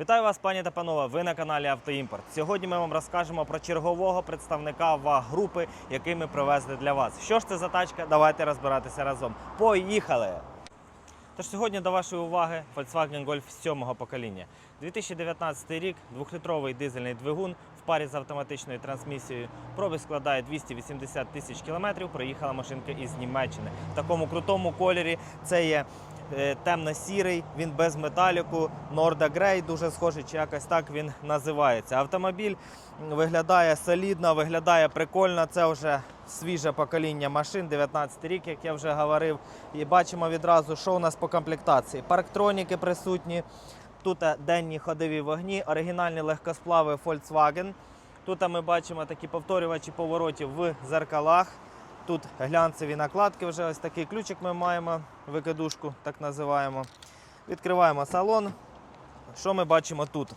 Вітаю вас, пані та панове. Ви на каналі Автоімпорт. Сьогодні ми вам розкажемо про чергового представника ваг групи, який ми привезли для вас. Що ж це за тачка? Давайте розбиратися разом. Поїхали! Тож сьогодні до вашої уваги Volkswagen Golf 7 покоління. 2019 рік, двохлітровий дизельний двигун в парі з автоматичною трансмісією. Пробіг складає 280 тисяч кілометрів. Проїхала машинка із Німеччини. В такому крутому кольорі це є темно-сірий, він без металіку, Norda Grey, дуже схожий, чи якось так він називається. Автомобіль виглядає солідно, виглядає прикольно. Це вже свіже покоління машин, 19 рік, як я вже говорив. І бачимо відразу, що у нас по комплектації. Парктроніки присутні. Тут е, денні ходові вогні, оригінальні легкосплави Volkswagen. Тут е, ми бачимо такі повторювачі поворотів в зеркалах. Тут глянцеві накладки, вже ось такий ключик ми маємо, викидушку, так називаємо. Відкриваємо салон. Що ми бачимо тут?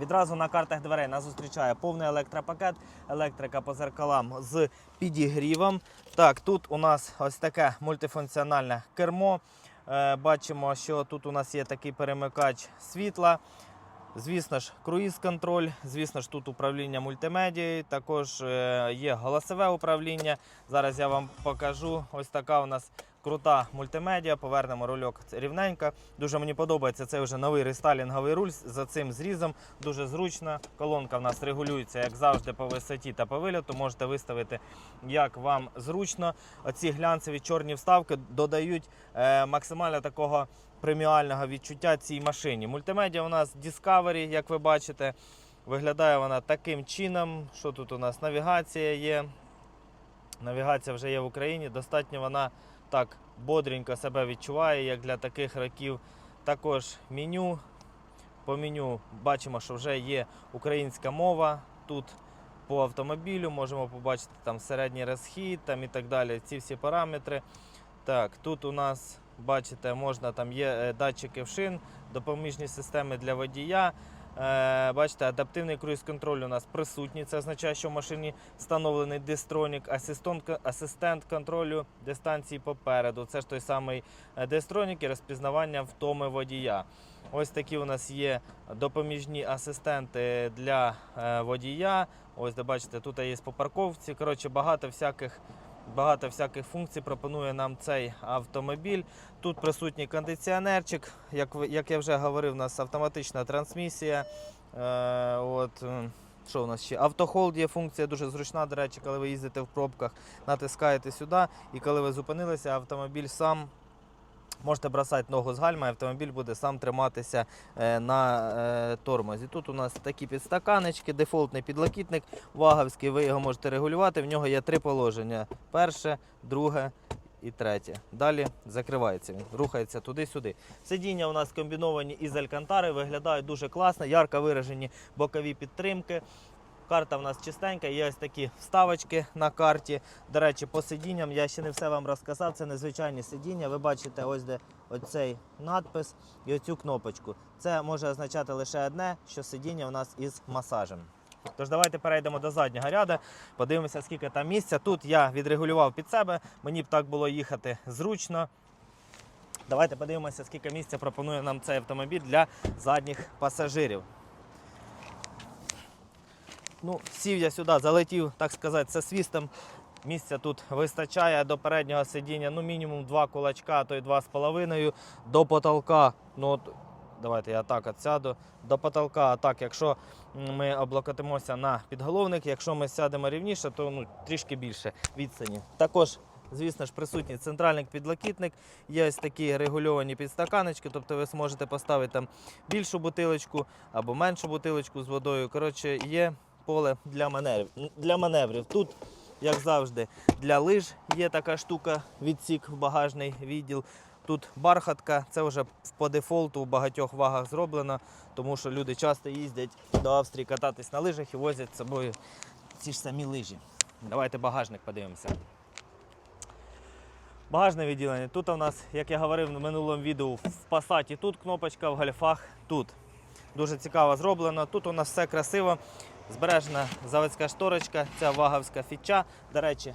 Відразу на картах дверей нас зустрічає повний електропакет, електрика по зеркалам з підігрівом. Так, тут у нас ось таке мультифункціональне кермо. Е, бачимо, що тут у нас є такий перемикач світла. Звісно ж, круїз-контроль, звісно ж, тут управління мультимедією, також е, є голосове управління. Зараз я вам покажу. Ось така у нас крута мультимедіа. Повернемо рульок рівненько. Дуже мені подобається цей вже новий рестайлінговий руль за цим зрізом. Дуже зручно. Колонка в нас регулюється, як завжди, по висоті та по вильоту. Можете виставити, як вам зручно. Оці глянцеві чорні вставки додають е, максимально такого преміального відчуття цій машині. Мультимедіа у нас Discovery, як ви бачите. Виглядає вона таким чином. Що тут у нас? Навігація є. Навігація вже є в Україні. Достатньо вона так бодренько себе відчуває, як для таких років. Також меню. По меню бачимо, що вже є українська мова. Тут по автомобілю можемо побачити там середній розхід там і так далі. Ці всі параметри. Так, тут у нас, бачите, можна там є е, датчики шин, допоміжні системи для водія. Е, бачите, адаптивний круїз-контроль у нас присутній. Це означає, що в машині встановлений дистронік, асистент, контролю дистанції попереду. Це ж той самий е, дистронік і розпізнавання втоми водія. Ось такі у нас є допоміжні асистенти для е, водія. Ось де бачите, тут є по парковці. Коротше, багато всяких. Багато всяких функцій пропонує нам цей автомобіль. Тут присутній кондиціонерчик, як, як я вже говорив, у нас автоматична трансмісія. Е, от, що у нас ще? Автохолд є функція дуже зручна, до речі, коли ви їздите в пробках, натискаєте сюди, і коли ви зупинилися, автомобіль сам. Можете бросати ногу з гальма, і автомобіль буде сам триматися е, на е, тормозі. Тут у нас такі підстаканечки, дефолтний підлокітник ваговський, ви його можете регулювати. В нього є три положення: перше, друге і третє. Далі закривається він, рухається туди-сюди. Сидіння у нас комбіновані із алькантари, виглядають дуже класно, ярко виражені бокові підтримки. Карта в нас чистенька, є ось такі вставочки на карті. До речі, по сидінням я ще не все вам розказав. Це незвичайні сидіння. Ви бачите, ось де оцей надпис і оцю кнопочку. Це може означати лише одне, що сидіння у нас із масажем. Тож давайте перейдемо до заднього ряду, подивимося, скільки там місця. Тут я відрегулював під себе, мені б так було їхати зручно. Давайте подивимося, скільки місця пропонує нам цей автомобіль для задніх пасажирів. Ну, сів я сюди, залетів, так сказати, це свістом. Місця тут вистачає до переднього сидіння, ну мінімум два кулачка, а то й два з половиною. До потолка. Ну, от, давайте я так от сяду. До потолка, а так, якщо ми облокотимося на підголовник, якщо ми сядемо рівніше, то ну, трішки більше відстані. Також, звісно ж, присутній центральний підлокітник. Є ось такі регульовані підстаканочки, тобто ви зможете поставити там більшу бутилочку або меншу бутилочку з водою. Коротше, є поле для маневрів. Для маневрів. Тут, як завжди, для лиж є така штука, відсік в багажний відділ. Тут бархатка, це вже по дефолту у багатьох вагах зроблено, тому що люди часто їздять до Австрії кататись на лижах і возять з собою ці ж самі лижі. Давайте багажник подивимося. Багажне відділення. Тут у нас, як я говорив в минулому відео, в пасаті тут кнопочка, в гольфах тут. Дуже цікаво зроблено. Тут у нас все красиво. Збережена заводська шторочка, ця ваговська фіча. До речі,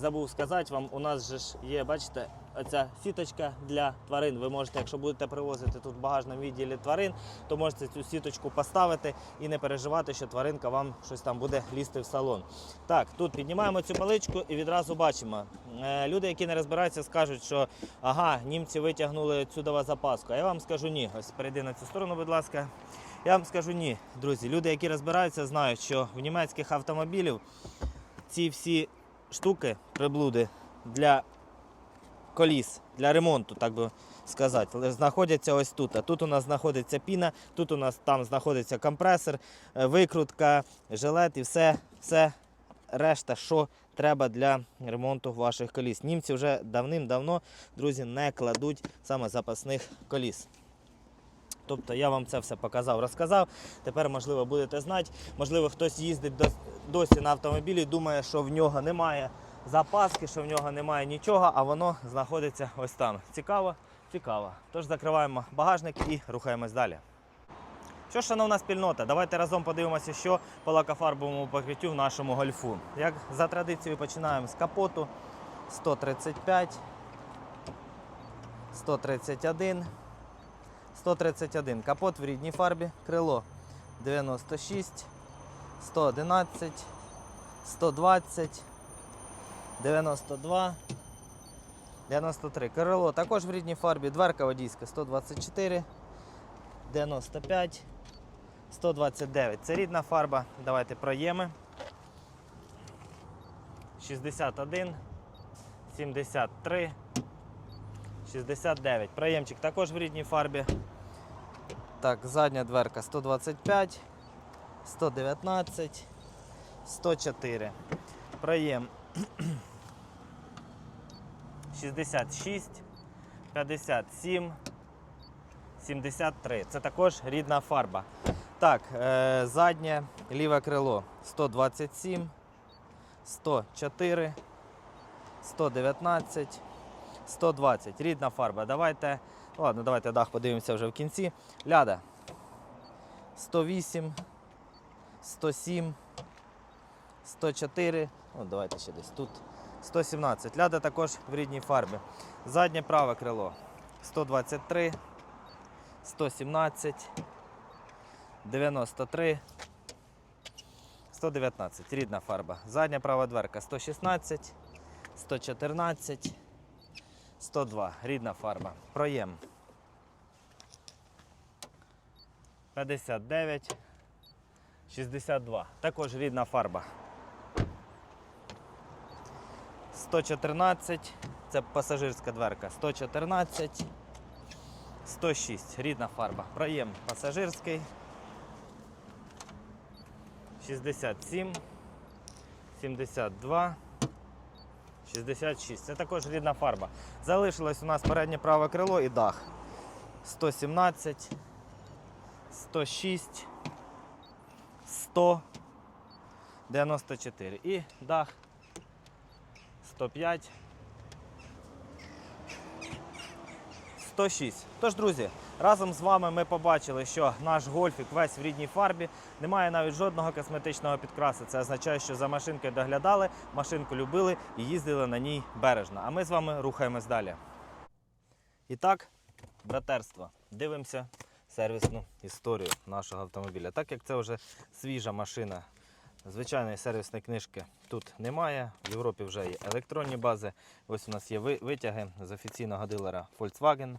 забув сказати вам, у нас же ж є, бачите, оця сіточка для тварин. Ви можете, якщо будете привозити тут в багажному відділі тварин, то можете цю сіточку поставити і не переживати, що тваринка вам щось там буде лізти в салон. Так, тут піднімаємо цю паличку і відразу бачимо. Е, Люди, які не розбираються, скажуть, що ага, німці витягнули цю запаску. А я вам скажу ні. Ось перейди на цю сторону, будь ласка. Я вам скажу ні, друзі. Люди, які розбираються, знають, що в німецьких автомобілів ці всі штуки, приблуди для коліс, для ремонту, так би сказати, знаходяться ось тут. А тут у нас знаходиться піна, тут у нас там знаходиться компресор, е, викрутка, жилет і все, все решта, що треба для ремонту ваших коліс. Німці вже давним-давно, друзі, не кладуть саме запасних коліс. Тобто я вам це все показав, розказав. Тепер, можливо, будете знати. Можливо, хтось їздить досі на автомобілі, думає, що в нього немає запаски, що в нього немає нічого, а воно знаходиться ось там. Цікаво, цікаво. Тож закриваємо багажник і рухаємось далі. Що шановна спільнота, давайте разом подивимося, що по лакофарбовому покриттю в нашому гольфу. Як за традицією починаємо з капоту 135, 131. 131. Капот в рідній фарбі, крило 96, 111, 120, 92, 93. Крило також в рідній фарбі, дверка водійська 124, 95, 129. Це рідна фарба. Давайте проєми. 61, 73. 69. Проємчик також в рідній фарбі. Так, задня дверка 125, 119, 104. Проєм 66, 57, 73. Це також рідна фарба. Так, е, заднє ліве крило 127, 104, 119. 120. Рідна фарба. Давайте. Ладно, давайте дах подивимося вже в кінці. Ляда. 108, 107, 104. Ну, давайте ще десь тут. 117. Ляда також в рідній фарбі. Заднє праве крило. 123, 117, 93, 119. Рідна фарба. Задня права дверка 116, 114. 102. Рідна фарба. Проєм. 59. 62. Також рідна фарба. 114. Це пасажирська дверка. 114. 106. Рідна фарба. Проєм пасажирський. 67. 72. 66. Це також рідна фарба. Залишилось у нас переднє праве крило і дах. 117, 106, 100, 94. І дах 105. 106. Тож, друзі, разом з вами ми побачили, що наш гольфік весь в рідній фарбі, немає навіть жодного косметичного підкрасу. Це означає, що за машинкою доглядали, машинку любили і їздили на ній бережно. А ми з вами рухаємось далі. І так, братерство, дивимося сервісну історію нашого автомобіля. Так як це вже свіжа машина, звичайної сервісної книжки тут немає. В Європі вже є електронні бази. Ось у нас є витяги з офіційного дилера Volkswagen.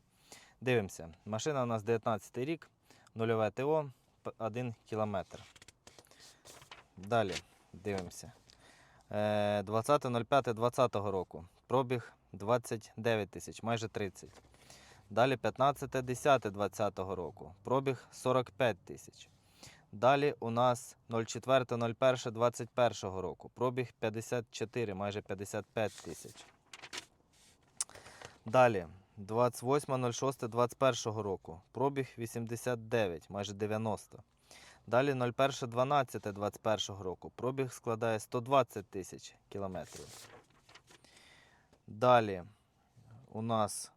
Дивимося. Машина у нас 19 рік, нульове ТО, 1 кілометр. Далі дивимося. Е, 20.05.2020 року. Пробіг 29 тисяч, майже 30. Далі 15.10.2020 року. Пробіг 45 тисяч. Далі у нас 04.01.21 року. Пробіг 54, майже 55 тисяч. Далі 28.06.21 року. Пробіг 89, майже 90. Далі 01.12.21 року. Пробіг складає 120 тисяч кілометрів. Далі у нас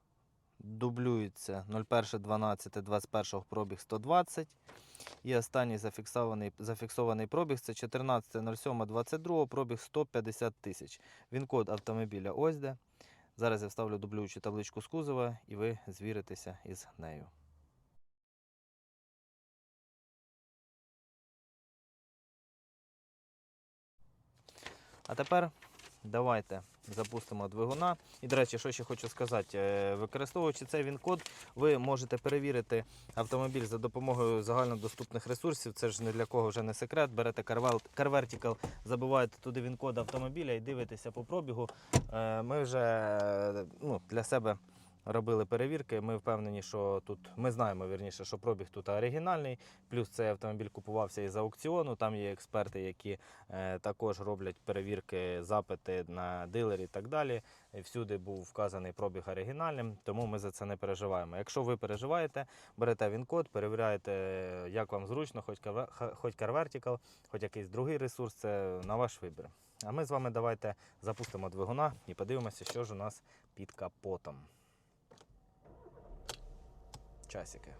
дублюється 01.12.21 пробіг 120. І останній зафіксований, зафіксований пробіг це 14.07.22, пробіг 150 тисяч. Він код автомобіля ось де. Зараз я вставлю дублюючу табличку з кузова і ви звіритеся із нею. А тепер давайте запустимо двигуна. І, до речі, що ще хочу сказати, е, використовуючи цей він-код, ви можете перевірити автомобіль за допомогою загальнодоступних ресурсів. Це ж не для кого вже не секрет. Берете CarVertical, забиваєте туди він-код автомобіля і дивитеся по пробігу. Е, Ми вже е, ну, для себе робили перевірки. Ми впевнені, що тут ми знаємо вірніше, що пробіг тут оригінальний. Плюс цей автомобіль купувався із аукціону. Там є експерти, які е, також роблять перевірки, запити на дилері і так далі. Всюди був вказаний пробіг оригінальним, тому ми за це не переживаємо. Якщо ви переживаєте, берете він-код, перевіряєте, як вам зручно, хоч Carve- хоч CarVertical, хоч якийсь другий ресурс, це на ваш вибір. А ми з вами давайте запустимо двигуна і подивимося, що ж у нас під капотом. Часики.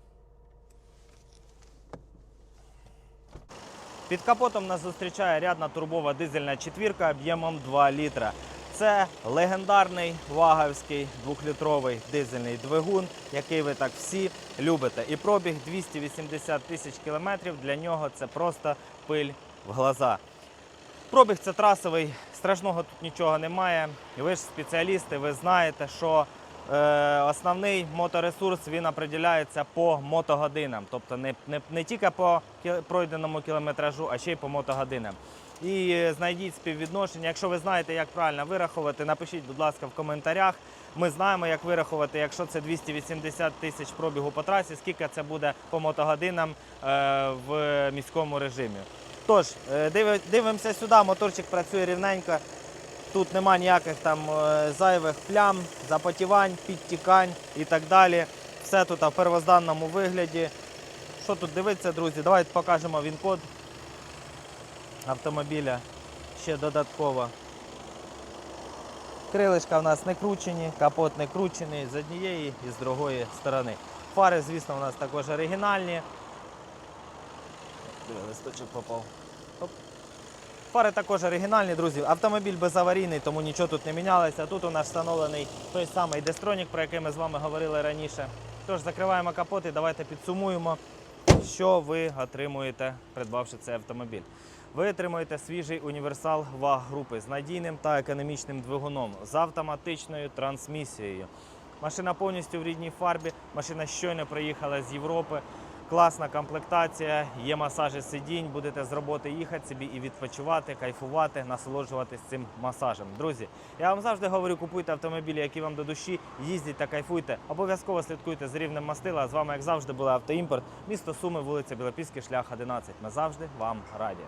Під капотом нас зустрічає рядна турбова дизельна четвірка об'ємом 2 літра. Це легендарний ваговський двохлітровий дизельний двигун, який ви так всі любите. І пробіг 280 тисяч кілометрів. Для нього це просто пиль в глаза. Пробіг це трасовий, страшного тут нічого немає. Ви ж спеціалісти, ви знаєте, що основний моторесурс він определяється по мотогодинам. Тобто не, не, не тільки по пройденому кілометражу, а ще й по мотогодинам. І е, знайдіть співвідношення. Якщо ви знаєте, як правильно вирахувати, напишіть, будь ласка, в коментарях. Ми знаємо, як вирахувати, якщо це 280 тисяч пробігу по трасі, скільки це буде по мотогодинам е, в міському режимі. Тож, е, дивимося сюди, моторчик працює рівненько. Тут нема ніяких там е, зайвих плям, запотівань, підтікань і так далі. Все тут в первозданному вигляді. Що тут дивиться, друзі? Давайте покажемо він-код автомобіля ще додатково. Крилишка в нас не кручені, капот не кручений з однієї і з другої сторони. Фари, звісно, у нас також оригінальні. Диви, листочок попав. Оп. Фари також оригінальні, друзі. Автомобіль безаварійний, тому нічого тут не мінялося. Тут у нас встановлений той самий Дестронік, про який ми з вами говорили раніше. Тож закриваємо капот і давайте підсумуємо, що ви отримуєте, придбавши цей автомобіль. Ви отримуєте свіжий універсал ВАГ групи з надійним та економічним двигуном, з автоматичною трансмісією. Машина повністю в рідній фарбі, машина щойно приїхала з Європи. Класна комплектація, є масажі сидінь, будете з роботи їхати собі і відпочивати, кайфувати, насолоджуватись цим масажем. Друзі, я вам завжди говорю, купуйте автомобілі, які вам до душі, їздіть та кайфуйте. Обов'язково слідкуйте з рівнем мастила. З вами, як завжди, була автоімпорт, місто Суми, вулиця Білопільський, шлях 11. Ми завжди вам раді.